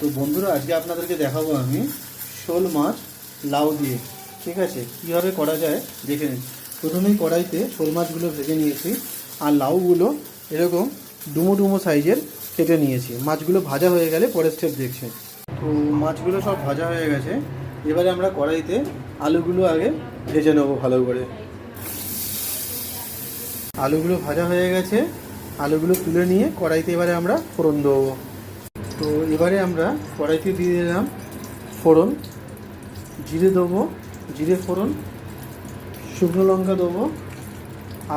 তো বন্ধুরা, আজকে আপনাদেরকে দেখাবো আমি শোল মাছ লাউ দিয়ে। ঠিক আছে? কীভাবে করা যায় দেখে নিন। প্রথমেই কড়াইতে শোল মাছগুলো ভেজে নিয়েছি আর লাউগুলো এরকম ডুমো ডুমো সাইজের কেটে নিয়েছি। মাছগুলো ভাজা হয়ে গেলে পরের স্টেপ দেখছে তো মাছগুলো সব ভাজা হয়ে গেছে। এবারে আমরা কড়াইতে আলুগুলো আগে ভেজে নেব ভালো করে। আলুগুলো ভাজা হয়ে গেছে। আলুগুলো তুলে নিয়ে কড়াইতে এবারে আমরা ফোড়ন দেবো। এবারে আমরা কড়াইতে দিয়ে দিলাম ফোড়ন, জিরে দেবো, জিরে ফোড়ন, শুকনো লঙ্কা দেবো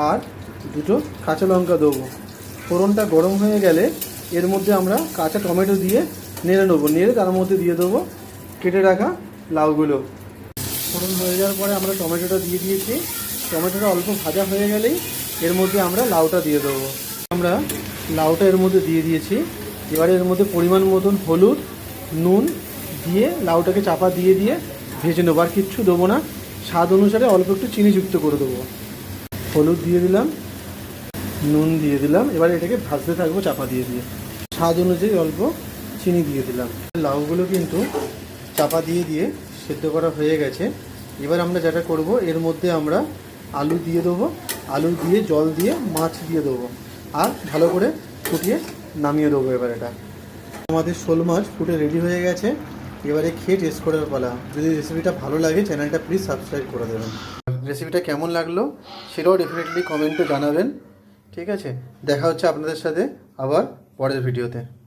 আর দুটো কাঁচা লঙ্কা দেবো। ফোড়নটা গরম হয়ে গেলে এর মধ্যে আমরা কাঁচা টমেটো দিয়ে নেড়ে নেব। নেড়ে তার মধ্যে দিয়ে দেবো কেটে রাখা লাউগুলো। ফোড়ন হয়ে যাওয়ার পরে আমরা টমেটোটা দিয়ে দিয়েছি। টমেটোটা অল্প ভাজা হয়ে গেলেই এর মধ্যে আমরা লাউটা দিয়ে দেবো। আমরা লাউটা এর মধ্যে দিয়ে দিয়েছি। এবারে এর মধ্যে পরিমাণ মতন হলুদ, নুন দিয়ে, লাউটাকে চাপা দিয়ে দিয়ে ভেজে নেব। আর কিচ্ছু দেবো না। স্বাদ অনুসারে অল্প একটু চিনি যুক্ত করে দেবো। হলুদ দিয়ে দিলাম, নুন দিয়ে দিলাম। এবার এটাকে ভাজতে থাকব চাপা দিয়ে দিয়ে। স্বাদ অনুযায়ী অল্প চিনি দিয়ে দিলাম। লাউগুলো কিন্তু চাপা দিয়ে দিয়ে সেদ্ধ করা হয়ে গেছে। এবার আমরা যেটা করব, এর মধ্যে আমরা আলু দিয়ে দেবো। আলু দিয়ে জল দিয়ে মাছ দিয়ে দেবো। আর ভালো করে ফুটিয়ে নামিয়ে দেবো এবার এটা। আমাদের শোল মাছ ফুটে রেডি হয়ে গেছে। এবারে খেয়ে টেস্ট করার পালা। যদি রেসিপিটা ভালো লাগে চ্যানেলটা প্লিজ সাবস্ক্রাইব করে দেবেন। রেসিপিটা কেমন লাগল, সেটাও ডেফিনেটলি কমেন্টে জানাবেন। ঠিক আছে? দেখা হচ্ছে আপনাদের সাথে আবার পরের ভিডিওতে